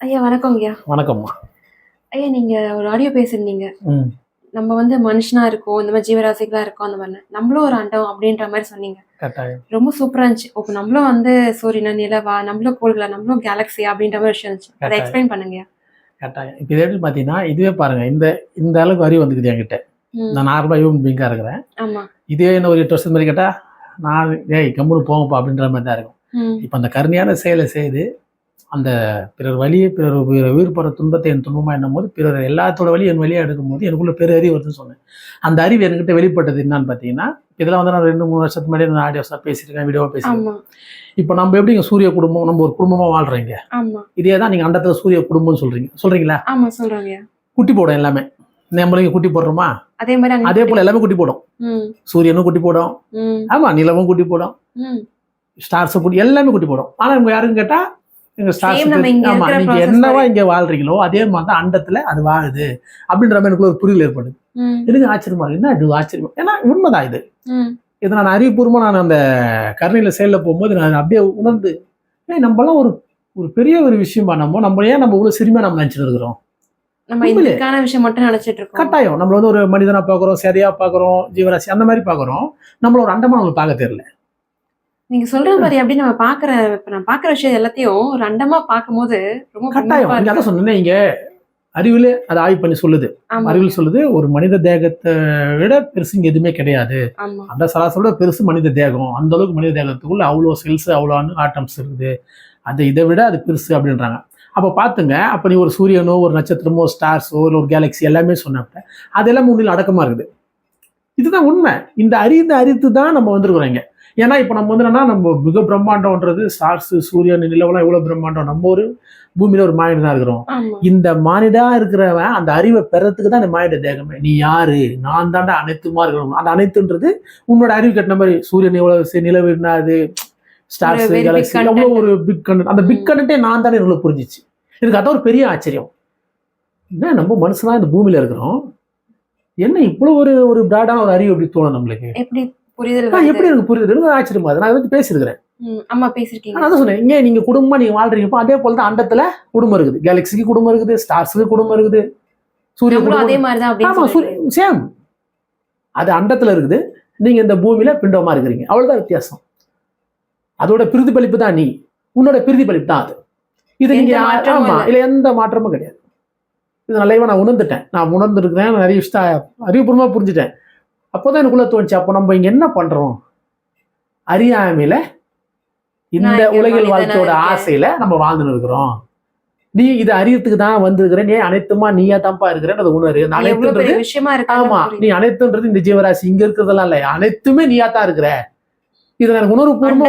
ஐயா வணக்கம் ஐயா. வணக்கம்மா. ஐயா நீங்க ஒரு ஆடியோ பேசியிருந்தீங்க நம்ம வந்து மனுஷனா இருக்கோம் இந்த மாதிரி ஜீவராசிகளா இருக்கோம் அந்த மாதிரி நம்மளும் ஒரு அண்டம் அப்படின்ற மாதிரி சொன்னீங்க. ரொம்ப சூப்பரா இருந்துச்சு. இப்போ நம்மளும் வந்து சூரியனா நிலவா நம்மளும் கோள்களா நம்மளும் கேலக்ஸி அப்படின்ற மாதிரி விஷயம் இருந்துச்சு. அதை. எக்ஸ்பிளைன் பண்ணுங்க கட்டாயம் இப்போ இது எப்படி பார்த்தீங்கன்னா இதுவே பாருங்க இந்த இந்த அளவுக்கு அறிவு வந்துக்குது என்கிட்ட. நான் நார்மலாக ஹியூமன் பீங்காக இருக்கிறேன். இதே என்ன ஒரு எட்டு வருஷம் மாதிரி கேட்டால் நான் ஏய் கம்முன்னு போங்கப்பா அப்படின்ற மாதிரி தான் இருக்கும். இப்போ அந்த கருணையான செயலை செய்து அந்த பிறர் வழியை பிறர் உயிர்படுற துன்பத்தை என் துன்பமாக என்னும் போது பிறர் எல்லாத்தோட வழி என் வழியாக எடுக்கும்போது எனக்குள்ள பெரு அறிவு வருதுன்னு சொன்னேன். அந்த அறிவு என்கிட்ட வெளிப்பட்டது என்னன்னு பார்த்தீங்கன்னா இதெல்லாம் வந்து நான் ரெண்டு மூணு வருஷத்துக்கு முன்னாடி நான் ஆடியோஸாக பேசியிருக்கேன் வீடியோவாக பேசியிருக்கேன். இப்போ நம்ம எப்படி இங்க சூரிய குடும்பம் நம்ம ஒரு குடும்பமாக வாழ்றீங்க? இதே தான் நீங்கள் அண்டத்தில் சூரிய குடும்பம்னு சொல்கிறீங்க சொல்கிறீங்களா ஆமா சொல்றாங்க. ஐயா குட்டி போடும் எல்லாமே. நம்மளும் குட்டி போடுறோமா? அதே மாதிரி அதே போல எல்லாமே குட்டி போடும். சூரியனும் குட்டி போடும். ம், ஆமா நிலவும் குட்டி போடும். ம். ஸ்டார்ஸும் குட்டி எல்லாமே குட்டி போடும். ஆனா இவங்க யாருன்னு கேட்டா நம்ம நீங்க என்னவா. இங்க வாழ்றீங்களோ அதே மாதிரி தான் அண்டத்துல அது வாழுது. அப்படின்ற மாதிரி எனக்குள்ள ஒரு புரிதல் ஏற்படுது. எனக்கு ஆச்சரியமா இருக்கு. என்ன இது? ஆச்சரியம் ஏன்னா உண்மைதான் இது. இது நான் அறிவுபூர்வமா நான் அந்த கருணையில செயல்ல போகும்போது நான் அப்படியே உணர்ந்து ஏய் நம்மலாம் ஒரு ஒரு பெரிய ஒரு விஷயமா நம்ம நம்ம ஏன் நம்ம இவ்வளவு சிறுமையா நம்ம நினைச்சிட்டு இருக்கிறோம்? நம்ம கட்டாயம். நம்மள வந்து ஒரு மனிதனா பார்க்குறோம் சரியா பார்க்குறோம் ஜீவராசி அந்த மாதிரி பார்க்குறோம். நம்மள ஒரு அண்டமா நம்மளுக்கு பார்க்க தெரியல. நீங்க சொல்ற மாதிரி அப்படி நம்ம பாக்குற இப்ப நான் பாக்குற விஷயம் எல்லாத்தையும் ஒரு அண்டமா பார்க்கும்போது ரொம்ப கட்டாயம். அதான் சொன்னேன் இங்க அறிவிலே அதை ஆய்வு பண்ணி சொல்லுது. அறிவில் சொல்லுது ஒரு மனித தேகத்தை விட பெருசு இங்க எதுவுமே கிடையாது. அந்த சராசரியோட பெருசு மனித தேகம். அந்த அளவுக்கு மனித தேகத்துக்குள்ள அவ்வளோ செல்ஸ் அவ்வளோ ஆட்டம்ஸ் இருக்குது. அது இதை விட அது பெருசு அப்படின்றாங்க. அப்போ பார்த்துங்க அப்போ நீ ஒரு சூரியனோ ஒரு நட்சத்திரமோ ஸ்டார்ஸோ இல்லை ஒரு கேலக்ஸி எல்லாமே சொன்னப்ப அது எல்லாமே உண்மையில் அடக்கமாக இருக்குது. இதுதான் உண்மை. இந்த அறிந்து அறித்து தான் நம்ம வந்திருக்கிறோம் இங்க. ஏன்னா இப்போ நம்ம வந்து என்னன்னா நம்ம மிக பிரம்மாண்டம்ன்றது ஸ்டார்ஸ் சூரியன் நிலவெல்லாம் எவ்வளோ பிரம்மாண்டம்? நம்ம ஒரு பூமியில ஒரு மானிடனா இருக்கிறோம். இந்த மானிடா இருக்கிறவன் அந்த அறிவை பெறத்துக்கு தான் இந்த மானிட தேகமே. நீ யாரு? நான் தாண்டா அனைத்துமா இருக்கணும் அந்த அனைத்துன்றது உன்னோட அறிவு கட்டின மாதிரி சூரியன் எவ்வளவு நிலவு என்ன அது? Stars content. எவ்வளோ ஒரு பிக் கண்டென்ட் அந்த பிக். கண்டென்ட்டே நான் தானே எனக்கு புரிஞ்சிச்சு. எனக்கு அதான் ஒரு பெரிய ஆச்சரியம். என்ன நம்ம மனுஷனா இந்த பூமியில இருக்கிறோம்? என்ன இவ்வளோ ஒரு ஒரு பிராடான ஒரு அறிவு எப்படி தோணும் நம்மளுக்கு? எப்படி புரிதல்? எப்படி எனக்கு எனக்கு ஆச்சரியமா. நான் பத்தி பேசியிருக்கிறேன். ம், ஆமா பேசிருக்கீங்க நான் அதான் சொன்னேன். இங்கே நீங்க குடும்பமா நீங்க வாழ்றீங்கப்போ அதே போல தான் அண்டத்துல குடும்பம் இருக்குது. கேலக்ஸிக்கு குடும்பம் இருக்குது. ஸ்டார்ஸுக்கு குடும்பம் இருக்குது. சூரிய அதே குடும்பம் மாதிரிதான் ஆமா சூரிய சேம் அது அண்டத்துல இருக்குது. நீங்க இந்த பூமியில பிண்டமா இருக்கிறீங்க. அவ்வளவுதான் வித்தியாசம். அதோட பிரதிபலிப்பு தான் நீ. உன்னோட பிரதிபலிப்பு தான் அது. இது நீங்க மாற்றமும் ஆமா இல்ல. எந்த மாற்றமும் கிடையாது. இது நல்லவா நான் உணர்ந்துட்டேன். நான் உணர்ந்துருக்கிறேன். நிறைய விஷயம் அறிவுபூர்வமா புரிஞ்சுட்டேன். அப்போதான் எனக்குள்ள தோணுச்சு அப்போ நம்ம இங்க என்ன பண்றோம்? அறியாமையில இந்த உலகில் வாழ்க்கையோட. ஆசையில நம்ம வாழ்ந்துன்னு இருக்கிறோம். நீ இது அறியத்துக்கு தான் வந்திருக்கிற நீ அனைத்துமா நீயா தான்ப்பா இருக்கிறேன்னு அதை உணரு அனைத்துன்றது விஷயமா இருக்கு ஆமா நீ அனைத்துன்றது இந்த ஜீவராசி இங்க இருக்கிறதெல்லாம் இல்ல அனைத்துமே நீயா தான் இருக்கிற. இது எனக்கு உணர்வு பூர்வமா.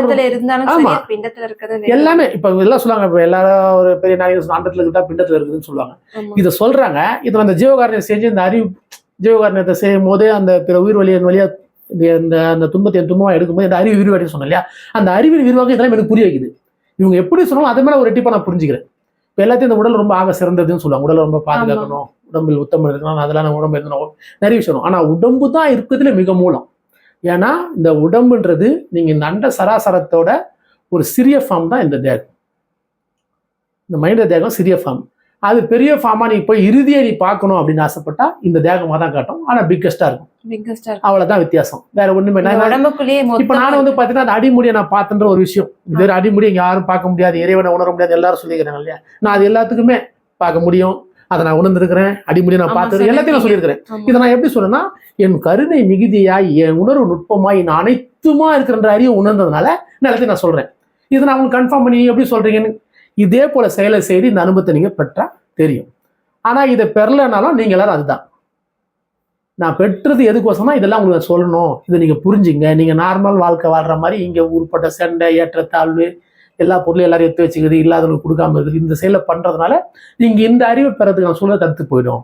எல்லாமே இப்ப எல்லாம் சொல்லுவாங்க இப்ப எல்லாரும் ஒரு பெரிய நாயகர் அண்டத்துல இருக்குதா பிண்டத்துல இருக்குதுன்னு சொல்லுவாங்க. இதை சொல்றாங்க இது அந்த ஜீவகாரணியம் செஞ்சு இந்த அறிவு ஜீவகாரணியத்தை செய்யும் போதே அந்த பிற உயிர் வழியின் வழியா இந்த அந்த துன்பத்தை துன்பமா எடுக்கும்போது இந்த அறிவு விரிவாடி சொன்னேன் இல்லையா அந்த அறிவின் விரிவாக்கம் இதெல்லாம் எனக்கு புரிய வைக்குது. இவங்க எப்படி சொன்னாலும் அது மேல ஒரு ரெட்டிப்பா நான் புரிஞ்சுக்கிறேன். இப்ப எல்லாத்தையும் இந்த உடல் ரொம்ப ஆக சிறந்ததுன்னு சொல்லுவாங்க. உடலை ரொம்ப பாதுகாக்கணும் உடம்பில் உத்தமம் இருக்கணும் அதெல்லாம் உடம்பு இருக்கணும் நிறைய விஷயம் வரும். ஆனா உடம்பு தான் இருக்கிறதுல மிக மூலம். ஏன்னா இந்த உடம்புன்றது நீங்க இந்த அண்ட சராசரத்தோட ஒரு சிறிய ஃபார்ம் தான் இந்த தேகம். இந்த மனித தேகம் சிறிய ஃபார்ம் அது பெரிய ஃபார்மா நீ போய் இறுதியை நீ பார்க்கணும் அப்படின்னு ஆசைப்பட்டா இந்த தேகமா தான் காட்டும். ஆனா பிக்கஸ்டா இருக்கும். இருக்கு. அவ்வளவுதான் வித்தியாசம். வேற நான் உடம்புக்குள்ளேயே இப்ப நானும் வந்து இருக்கு. பாத்தீங்கன்னா அந்த அடிமுடியை நான் பார்த்தன்ற ஒரு விஷயம். இது ஒரு அடிமுடி இங்க யாரும் பார்க்க முடியாது. இறைவனை உணர முடியாது. எல்லாரும் சொல்லிக்கிறாங்க இல்லையா? நான் அது எல்லாத்துக்குமே பார்க்க முடியும். அதை நான் உணர்ந்திருக்கிறேன். அடிமுடியை நான் பார்த்தது எல்லாத்தையும் நான் சொல்லியிருக்கிறேன். இதை நான் எப்படி சொல்றேன்னா என் கருணை மிகுதியாய் என் உணர்வு நுட்பமாய் நான் அனைத்துமா இருக்கிறன்ற அறிவு உணர்ந்ததுனால இந்த எல்லாத்தையும் நான் சொல்றேன். இதை நான் உங்களுக்கு கன்ஃபார்ம் பண்ணி எப்படி சொல்றீங்கன்னு இதே போல செயலை செய்து இந்த அனுபவத்தை நீங்க பெற்றா தெரியும். ஆனா இதை பெறலைனாலும் நீங்க எல்லாரும் அதுதான். நான் பெற்றது எதுக்கோசம்னா இதெல்லாம் உங்களுக்கு நான் சொல்லணும். இதை நீங்க புரிஞ்சுங்க. நீங்க நார்மல் வாழ்க்கை வாழ்ற மாதிரி இங்க உருப்பட்ட சண்டை ஏற்றத்தாழ்வு எல்லா பொருளும் எல்லாரும் எடுத்து வச்சுக்கிறது இல்லாதவங்களுக்கு கொடுக்காம இருக்குது. இந்த செயலை பண்றதுனால நீங்க இந்த அறிவை பெறதுக்கான சூழல் தடுத்து போயிடும்.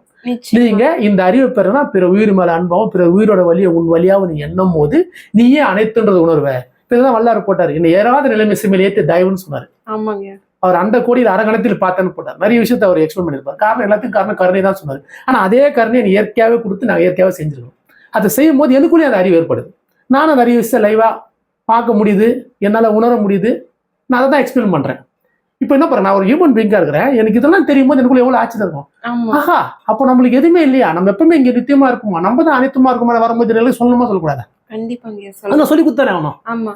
நீங்க இந்த அறிவை பெறனா பிற உயிர் மேல அன்பாவும் பிற உயிரோட வழியை உன் வழியாவும் நீ எண்ணும் போது நீயே அனைத்துன்றது உணர்வ. இப்பதான் வல்லாறு போட்டாரு. என்ன ஏறாத நிலைமை சிமையில் ஏத்து தயவுன்னு சொன்னாரு. ஆமாங்க. அவர் அந்த கோடியில் அரகணத்தில் பார்த்தேன்னு போட்டார். நிறைய விஷயத்தை அவர் எக்ஸ்பிளைன் பண்ணியிருப்பார். காரணம் எல்லாத்துக்கும் காரணம் கருணை தான் சொன்னார். ஆனா அதே கருணையை நீ இயற்கையாவே கொடுத்து நான் இயற்கையாவே செஞ்சிருக்கோம் அதை செய்யும் போது எனக்குள்ளேயும் அந்த அறிவு ஏற்படுது. நானும் அறிவு விஷயம் லைவா பார்க்க முடியுது. என்னால உணர முடியுது. நான் அதை தான் எக்ஸ்பிளைன் பண்றேன். இப்போ என்ன பாருங்க நான் ஒரு ஹியூமன் பீங்கா இருக்கிறேன். எனக்கு இதெல்லாம் தெரியும் போது எனக்குள்ள எவ்வளவு ஆச்சரியம் இருக்கும். ஆஹா அப்போ நம்மளுக்கு எதுவுமே இல்லையா? நம்ம எப்பவுமே இங்க நித்தியமா இருக்குமா? நம்ம தான் அனைத்துமா இருக்குமா? வரும்போது நிலை சொல்லணுமா சொல்லக்கூடாது? சொல்லுங்க சொல்லி கொடுத்தானே ஆகணும் ஆமா.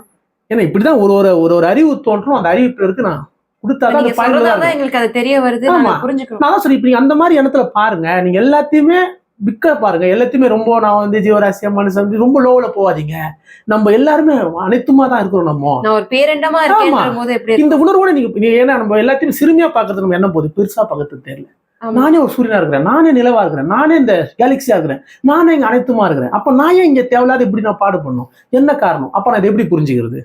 ஏன்னா இப்படிதான் ஒரு ஒரு ஒரு ஒரு அறிவு தோன்றும். அந்த அறிவிப்பு இருக்கு நான் கொடுத்தாதான். எங்களுக்கு அது தெரிய வருது புரிஞ்சுக்கிறோம். நான் சொல்லி இப்ப அந்த மாதிரி இடத்துல பாருங்க நீங்க எல்லாத்தையுமே பிக்க பாருங்க. எல்லாத்தையுமே ரொம்ப நான் வந்து ஜீவராசியா மனுஷன் வந்து ரொம்ப லோவுல போகாதீங்க. நம்ம எல்லாருமே அனைத்துமா தான் இருக்கிறோம் நம்ம. நான் ஒரு பேரண்டமா எப்படி இந்த உணர்வோட நீங்க ஏன்னா நம்ம எல்லாத்தையும் சிறுமியா பாக்குறது நம்ம என்ன போகுது? பெருசா பார்க்கறது தெரியல. நானே ஒரு சூரியனா இருக்கிறேன் நானே நிலவா இருக்கிறேன் நானே இந்த கேலக்சியா இருக்கிறேன் நானே இங்க அனைத்துமா இருக்கிறேன். அப்ப நான் ஏன் இங்க தேவையில்லாத இப்படி நான் பாடு பண்ணும்? என்ன காரணம்? அப்ப நான் இதை எப்படி புரிஞ்சுக்கிறது?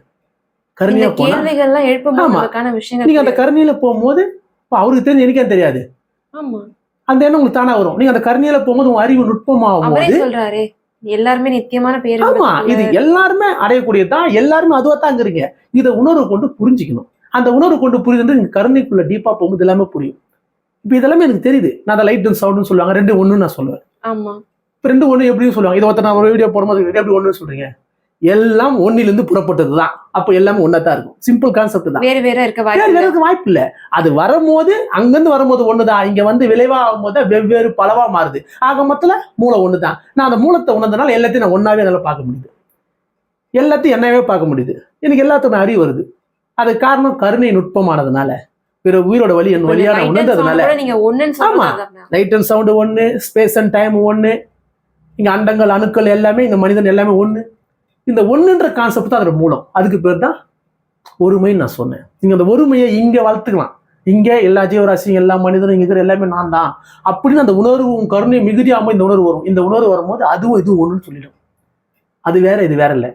கருணையா கேள்விகள்லாம் எழுப்பும்போது ஆமா. அதுக்கான விஷயங்கள் நீங்க அந்த புரியுது. கருணையில போகும்போது அவருக்கு தெரிஞ்சு எனக்கே தெரியாது. ஆமா. அந்த எண்ணம் உங்களுக்கு தானா வரும். நீங்க அந்த கருணையில போகும்போது உங்க அறிவு நுட்பமாகும் போது சொல்றாரே எல்லாருமே நித்தியமான பேரு ஆமா. இது எல்லாருமே அடையக்கூடியதுதான் எல்லாருமே அதுவா தான் இருக்கிறீங்க இதை உணர்வு கொண்டு புரிஞ்சுக்கணும். அந்த உணர்வு கொண்டு நீங்க கருணைக்குள்ள டீப்பா போகும்போது எல்லாமே புரியும். இப்ப இதெல்லாமே எனக்கு தெரியுது. நான் அதை லைட் அண்ட் சவுண்ட்னு சொல்லுவாங்க. ரெண்டு ஒண்ணுன்னு நான் சொல்லுவேன். ஆமா. இப்ப ரெண்டு ஒண்ணு எப்படியும் சொல்லுவாங்க. இதை ஒருத்தர் நான் ஒரு வீடியோ போடும்போது எப்படி ஒண்ணுன்னு சொல்றீங்க? எல்லாம் ஒன்னிலிருந்து புறப்பட்டது தான் அப்ப எல்லாமே ஒன்னா தான் இருக்கும். சிம்பிள் கான்செப்ட் தான். வேற வேற இருக்க வாய்ப்பு வேற வாய்ப்பு இல்ல. அது வரும்போது அங்கிருந்து வரும்போது ஒண்ணுதான். இங்க வந்து விளைவா ஆகும்போது வெவ்வேறு பலவா மாறுது. ஆக மொத்தத்துல மூளை ஒண்ணுதான். நான் அந்த மூலத்தை உணர்ந்தனால எல்லாத்தையும் நான் ஒன்னாவே என்னால பார்க்க முடியுது. எல்லாத்தையும் என்னவே பார்க்க முடியுது. எனக்கு எல்லாத்துக்கும் அறிவு வருது. அது காரணம் கருணை நுட்பமானதுனால. பிற உயிரோட வழி என் வழியா நான் Light and உணர்ந்ததுனால. ஆமா. லைட் அண்ட் சவுண்டு ஒண்ணு ஸ்பேஸ் அண்ட் டைம் ஒண்ணு இங்க அண்டங்கள் அணுக்கள் எல்லாமே இந்த மனிதன் எல்லாமே ஒண்ணு. இந்த ஒன்றுன்ற கான்செப்ட் தான் அதோட மூலம். அதுக்கு பேர் தான் ஒருமைன்னு நான் சொன்னேன். நீங்கள் அந்த ஒருமையை இங்கே வளர்த்துக்கலாம். இங்கே எல்லா ஜீவராசியும் எல்லா மனிதனும் இங்க இருக்கிற எல்லாமே நான் தான். அப்படின்னு அந்த உணர்வும் கருணை மிகுதியாமல் இந்த உணர்வு வரும். இந்த உணர்வு வரும்போது அதுவும் இதுவும் ஒன்றுன்னு சொல்லிடும். அது வேற இது வேற இல்லை.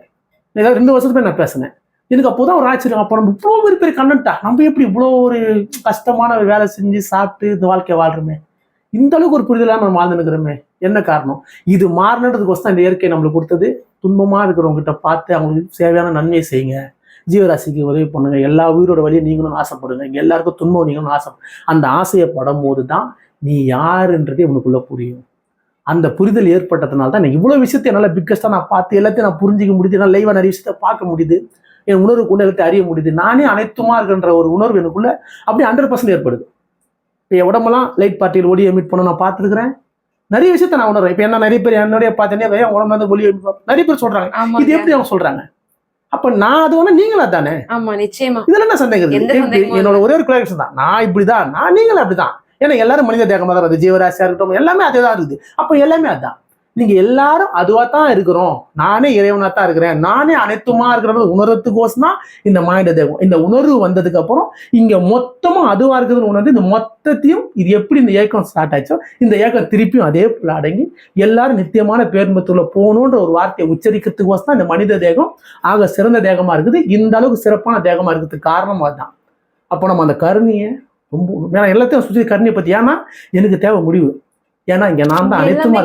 ஏதாவது ரெண்டு வருஷத்துக்கு நான் பேசினேன். எனக்கு அப்போதான் ஒரு ஆச்சரியம். அப்போ நம்ம இவ்வளோ பெரிய பெரிய கண்ணன்ட்டா நம்ம எப்படி இவ்வளோ ஒரு கஷ்டமான ஒரு வேலை செஞ்சு சாப்பிட்டு இந்த வாழ்க்கையை வாழ்றோமே? இந்த அளவுக்கு ஒரு புரிதலாக நம்ம வாழ்ந்து நிற்கிறோமே என்ன காரணம்? இது மாறினதுக்கோசம் இந்த இயற்கை நம்மளுக்கு கொடுத்தது. துன்பமாக இருக்கிறவங்ககிட்ட பார்த்து அவங்களுக்கு தேவையான நன்மையை செய்யுங்க. ஜீவராசிக்கு உதவி பண்ணுங்க. எல்லா உயிரோட வழியை நீங்களும் ஆசைப்படுங்க. இங்கே எல்லாருக்கும் துன்பம் நீங்களும் ஆசை அந்த ஆசையை படும் போது தான் நீ யாருன்றதே உனக்குள்ளே புரியும். அந்த புரிதல் ஏற்பட்டதுனால தான் இவ்வளோ விஷயத்தை என்னால் பிக்கஸ்ட்டாக நான் பார்த்து எல்லாத்தையும் நான் புரிஞ்சிக்க முடியுது. என்னால் லைவாக நிறைய விஷயத்தை பார்க்க முடியுது. என் உணர்வு கொண்டு எல்லாத்தையும் அறிய முடியுது. நானே அனைத்துமா இருக்கின்ற ஒரு உணர்வு எனக்குள்ளே அப்படியே ஹண்ட்ரட் பர்சன்ட் ஏற்படுது. இப்போ என் உடம்பெல்லாம் லைட் பார்ட்டியில் ஒடியை மீட் பண்ண நான் பார்த்துருக்குறேன். நிறைய விஷயத்த நான் உணர்றேன். இப்போ என்ன நிறைய பேர் என்னுடைய பார்த்தேனே என் உடம்புல இருந்து ஒளி emit பண்ண- நிறைய பேர் சொல்றாங்க. இது எப்படி அவங்க சொல்றாங்க? அப்ப நான் அது ஒண்ணு நீங்களா தானே ஆமா நிச்சயமா. இதுல என்ன சந்தேகம்? என்னோட ஒரே ஒரு கிளாரிஃபிகேஷன் தான். நான் இப்படிதான். நான் நீங்களும் அப்படிதான். ஏன்னா எல்லாரும் மனித தேகமா தான் இருக்குது ஜீவராசியா இருக்கட்டும் எல்லாமே அதே தான் இருக்குது. அப்ப எல்லாமே அதான். நீங்க எல்லாரும் அதுவா தான் இருக்கிறோம். நானே இறைவனா தான் இருக்கிறேன். நானே அனைத்துமா இருக்கிறத உணர்றதுக்கோசனா இந்த மானிட தேகம் இந்த உணர்வு வந்ததுக்கு அப்புறம் இங்க மொத்தமா அதுவா இருக்குதுன்னு உணர்ந்து இந்த மொத்தத்தையும் இது எப்படி இந்த இயக்கம் ஸ்டார்ட் ஆச்சோ இந்த இயக்கம் திருப்பியும் அதே போல அடங்கி எல்லாரும் நித்தியமான பேர்மத்துள்ள போகணுன்ற ஒரு வார்த்தையை உச்சரிக்கிறதுக்கோசம் தான் இந்த மனித தேகம் ஆக சிறந்த தேகமா இருக்குது. இந்த அளவுக்கு சிறப்பான தேகமா இருக்கிறதுக்கு காரணம் அதுதான். அப்போ நம்ம அந்த கருணியை ரொம்ப ஏன்னா எல்லாத்தையும் சுற்றி கருணியை பத்தி ஏன்னா எனக்கு தேவை முடிவு. ஏன்னா இங்க நான் தான் அனைத்துமா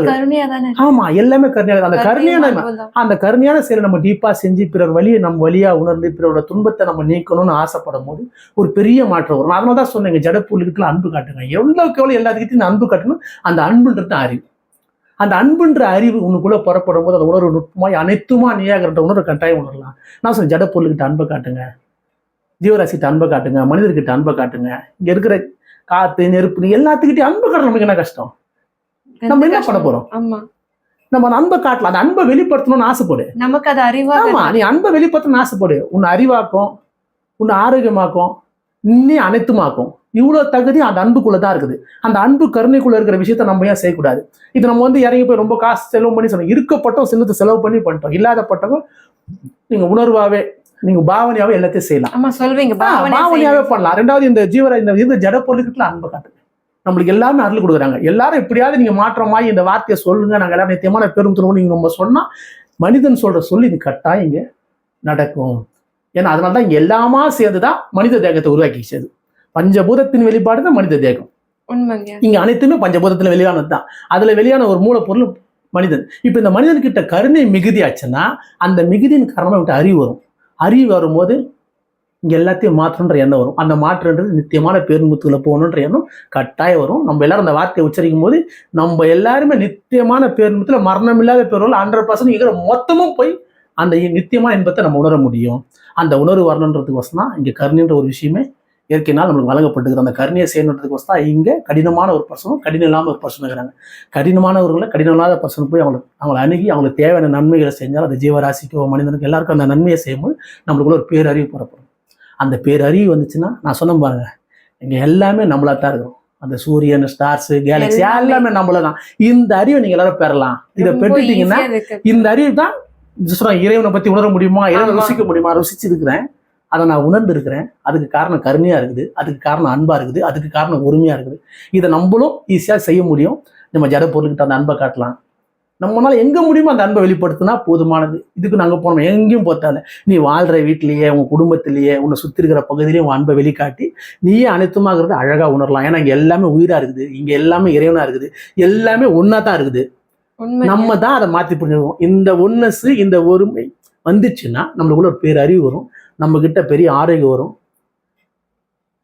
ஆமா எல்லாமே கருணையா அந்த கருணையை நம்ம அன்புதான். அந்த கருணையான செயலை நம்ம டீப்பா செஞ்சு பிறர் வழியை நம்ம வழியா உணர்ந்து பிறரோட துன்பத்தை நம்ம நீக்கணும்னு ஆசைப்படும் போது ஒரு பெரிய மாற்றம் வரும். அதனால தான் சொன்னேங்க ஜடப்பொருளுக்குலாம் அன்பு காட்டுங்க. எவ்வளவுக்கு எவ்வளவு எல்லாத்துக்கிட்டையும் அன்பு காட்டணும். அந்த அன்புன்றது அறிவு. அந்த அன்புன்ற அறிவு உனக்குள்ள புறப்படும் போது அந்த உணர்வு நுட்பமாய் அனைத்துமா நீயாகிற உணர்வு கட்டாயம் உணரலாம். நான் சொன்னேன் ஜடப்பொருளுக்கிட்ட அன்பை காட்டுங்க. ஜீவராசிகிட்ட அன்பை காட்டுங்க. மனிதர்கிட்ட அன்பை காட்டுங்க. இங்க இருக்கிற காத்து நெருப்பு எல்லாத்துக்கிட்டையும் அன்பு காட்டுற நமக்கு என்ன கஷ்டம்? நம்ம என்ன பண்ண போறோம்? ஆமா. நம்ம அந்த அன்பை காட்டலாம். அந்த அன்பை வெளிப்படுத்தணும்னு ஆசைப்படு. நமக்கு அது அறிவா ஆமா நீ அன்பை வெளிப்படுத்தணும்னு ஆசைப்படு. உன்னை அறிவாக்கும் உன்னை ஆரோக்கியமாக்கும் இன்னே அனைத்துமாக்கும். இவ்வளவு தகுதி அந்த அன்புக்குள்ள தான் இருக்குது. அந்த அன்பு கருணைக்குள்ள இருக்கிற விஷயத்த நம்ம ஏன் செய்யக்கூடாது? இது நம்ம வந்து இறங்கி போய் ரொம்ப காசு செலவு பண்ணி சொன்னோம் இருக்கப்பட்டோம் சின்னத்தை செலவு பண்ணி பண்ணிட்டோம். இல்லாதப்பட்டவங்க நீங்க உணர்வாவே நீங்க பாவனையாவே எல்லாத்தையும் செய்யலாம். ஆமா சொல்வீங்க. ஆ, பாவனையா பாவனையாவே செய்யணும். பண்ணலாம். ரெண்டாவது இந்த ஜீவர இந்த இந்த ஜட பொருளுக்குள்ள அன்பை காட்டுங்க நம்மளுக்கு எல்லாமே அருள் கொடுக்குறாங்க. எல்லாரும் எப்படியாவது நீங்க மாற்றமாயி இந்த வார்த்தையை சொல்லுங்க. நாங்க எல்லாரும் நித்தியமான பெரும் திரும்ப நீங்க நம்ம சொன்னா மனிதன் சொல்ற சொல்லி இது கட்டாயம் இங்க நடக்கும். ஏன்னா அதனால தான் எல்லாமா சேர்ந்துதான் மனித தேகத்தை உருவாக்கிச்சது பஞ்சபூதத்தின் வெளிப்பாடு தான் மனித தேகம். இங்க அனைத்துமே பஞ்சபூதத்துல வெளியானது தான். அதுல வெளியான ஒரு மூலப்பொருள் மனிதன். இப்ப இந்த மனிதன் கிட்ட கருணை மிகுதியாச்சுன்னா அந்த மிகுதியின் காரணமா விட்டு அறிவு வரும். அறிவு வரும்போது இங்கே எல்லாத்தையும் மாற்றணுன்ற எண்ணம் வரும். அந்த மாற்றன்றது நித்தியமான பேருந்துல போகணுன்ற எண்ணம் கட்டாயம் வரும். நம்ம எல்லாரும் அந்த வார்த்தையை உச்சரிக்கும் போது நம்ம எல்லாருமே நித்தியமான பேருந்துல மரணம் இல்லாத பேரோல் ஹண்ட்ரட் பர்சன்ட் இருக்கிற மொத்தமும் போய் அந்த நித்தியமான இன்பத்தை நம்ம உணர முடியும். அந்த உணர்வு வரணுன்றதுக்கோசம் வசனா இங்கே கருணின்ற ஒரு விஷயமே இயற்கையினால் நம்மளுக்கு வழங்கப்பட்டுக்குது அந்த கருணையை செய்யணுன்றதுக்கு தான் இங்கே கடினமான ஒரு பர்சனும் கடினம் இல்லாமல் ஒரு பர்சன் இருக்கிறாங்க. கடினமானவர்களை கடினம் இல்லாத பர்சன் போய் அவங்களை அவங்களை அணுகி அவங்களுக்கு தேவையான நன்மைகளை செஞ்சால் அந்த ஜீவராசிக்கோ மனிதனுக்கு எல்லாருக்கும் அந்த நன்மையை செய்யும்போது நம்மளுக்குள்ள ஒரு பேரறிவு புறப்படும் அந்த பேரறிவு வந்துச்சுன்னா நான் சொன்ன பாருங்க இங்கே எல்லாமே நம்மளா தான் இருக்கிறோம் அந்த சூரியன் ஸ்டார்ஸ் கேலக்ஸி எல்லாமே. நம்மள தான் இந்த அறிவை நீங்க எல்லாரும் பெறலாம். இதை பெற்றுட்டீங்கன்னா. இந்த அறிவு தான் சொல்றேன் இறைவனை பத்தி உணர முடியுமா இறைவனை. ருசிக்க முடியுமா ருசிச்சு இருக்கிறேன் அதை நான் உணர்ந்து இருக்கிறேன் அதுக்கு காரணம் கருணையா இருக்குது. அதுக்கு காரணம் அன்பா இருக்குது. அதுக்கு காரணம் ஒருமையா இருக்குது. இதை நம்மளும் ஈஸியா செய்ய முடியும். நம்ம ஜட பொருள்கிட்ட அந்த அன்பை காட்டலாம். நம்மளால எங்க முடியுமோ அந்த அன்பை வெளிப்படுத்தினா போதுமானது. இதுக்கு நாங்க போனோம். எங்கேயும் போத்தால நீ வாழ்ற வீட்டிலேயே உங்க குடும்பத்திலேயே உன்னை சுத்தி இருக்கிற பகுதியிலேயே உன் அன்பை வெளிக்காட்டி நீயே அனைத்துமாகிறது அழகா உணரலாம். ஏன்னா இங்க எல்லாமே உயிரா இருக்குது. இங்க எல்லாமே இறைவனா இருக்குது. எல்லாமே ஒன்னா தான் இருக்குது. நம்ம தான் அதை மாற்றி புரிஞ்சுக்கணும். இந்த ஒன்னஸ் இந்த ஒருமை வந்துச்சுன்னா நம்மளுக்குள்ள ஒரு பேரறிவு வரும். நம்ம கிட்ட பெரிய ஆரோக்கியம் வரும்.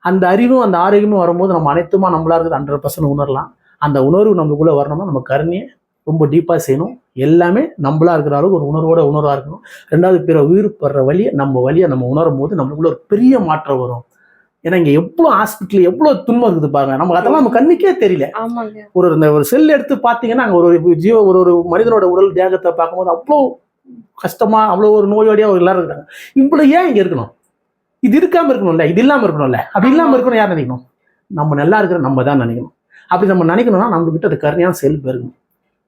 அந்த அறிவும் அந்த ஆரோக்கியமும் வரும்போது நம்ம அனைத்துமா நம்மளா இருக்குது ஹண்ட்ரட் பர்சன்ட் உணரலாம். அந்த உணர்வு நம்மளுக்குள்ள வரணும்னா நம்ம கருணையை ரொம்ப டீப்பாக செய்யணும். எல்லாமே நம்மளா இருக்கிற அளவுக்கு ஒரு உணர்வோட உணர்வாக இருக்கணும். ரெண்டாவது பிற உயிர் படுற வழியை நம்ம வழியை நம்ம உணரும் போது நம்மளுக்குள்ள ஒரு பெரிய மாற்றம் வரும். ஏன்னா இங்கே எவ்வளோ ஹாஸ்பிட்டல் எவ்வளோ துன்பம் இருக்குது பாருங்க. நம்ம அதெல்லாம் நம்ம கண்ணுக்கே தெரியல. ஒரு இந்த ஒரு செல் எடுத்து பார்த்தீங்கன்னா அங்கே ஒரு ஜீவ ஒரு ஒரு மனிதனோட உடல் தேகத்தை பார்க்கும்போது அவ்வளோ கஷ்டமா அவ்வளோ ஒரு நோயோடையா ஒரு எல்லாரும் இருக்காங்க. இவ்வளோ ஏன் இங்கே இருக்கணும்? இது இருக்காம இருக்கணும்ல? இது இல்லாமல் இருக்கணும்ல? அப்படி இல்லாமல் இருக்கணும் யார் நினைக்கணும்? நம்ம நல்லா இருக்கிற நம்ம தான் நினைக்கணும். அப்படி நம்ம நினைக்கணும்னா நம்மகிட்ட அது கருணையான செல் பெருகணும்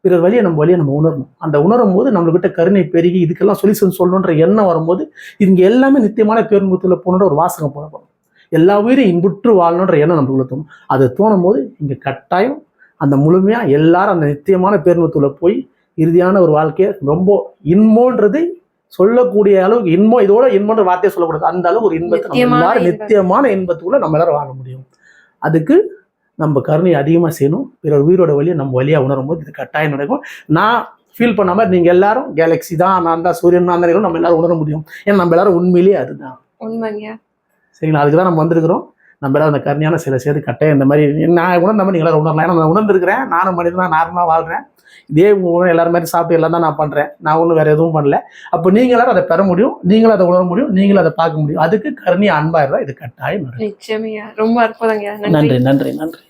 பிறர் வழியை நம்ம வழியை நம்ம உணரணும். அந்த உணரும் போது நம்மகிட்ட கருணை பெருகி இதுக்கெல்லாம் சொல்யூஷன் சொல்லணுன்ற எண்ணம் வரும்போது இங்க எல்லாமே நித்தியமான பேருந்துல போகணுன்ற ஒரு வாசகம் போடப்படும் எல்லா உயிரும் இன்புற்று வாழணுன்ற எண்ணம் நம்மளுக்குள்ள தோணும் அது தோணும் போது இங்க கட்டாயம் அந்த முழுமையா எல்லாரும் அந்த நித்தியமான பேருந்துல போய் இறுதியான ஒரு வாழ்க்கையை ரொம்ப இன்போன்றது சொல்லக்கூடிய அளவுக்கு இன்பம் இதோட இன்பன்ற வார்த்தையை சொல்லக்கூடாது. அந்த அளவுக்கு ஒரு இன்பத்தை நம்ம எல்லாரும். நித்தியமான இன்பத்துக்குள்ள நம்ம எல்லாரும் வாழ முடியும். அதுக்கு நம்ம கருணை அதிகமாக செய்யணும். பிறர் உயிரோட வழியை நம்ம வழியாக உணரும் போது இது கட்டாயம் நடக்கும். நான் ஃபீல் பண்ண மாதிரி நீங்கள் எல்லாரும் கேலக்ஸி தான் நான் தான் சூரியன் நான் தான் நம்ம எல்லாரும் உணர முடியும். ஏன்னா நம்ம எல்லாரும் உண்மையிலேயே அதுதான். உண்மைங்க. சரிங்களா? அதுக்கு தான் நம்ம வந்திருக்கிறோம். நம்ம எல்லாரும் அந்த கருணையான சில சேர்த்து கட்டாயம் இந்த மாதிரி. நான் உணர்ந்த மாதிரி நீங்கள் எல்லாரும் உணரலாம். ஏன்னா நான் உணர்ந்திருக்கிறேன். நானும் மனிதனா நார்மலாக வாழ்கிறேன் இதே உணவு எல்லாரும் மாதிரி சாப்பிட்டு எல்லாம் தான் நான் பண்ணுறேன் நான் ஒன்றும் வேறு எதுவும் பண்ணல. அப்போ நீங்கள் எல்லாரும் அதை பெற முடியும். நீங்களும் அதை உணர முடியும். நீங்களும் அதை பார்க்க முடியும். அதுக்கு கருணை அன்பாக இருந்தால் இது கட்டாயம். நிச்சயமையா ரொம்ப அற்புதங்க நன்றி நன்றி நன்றி.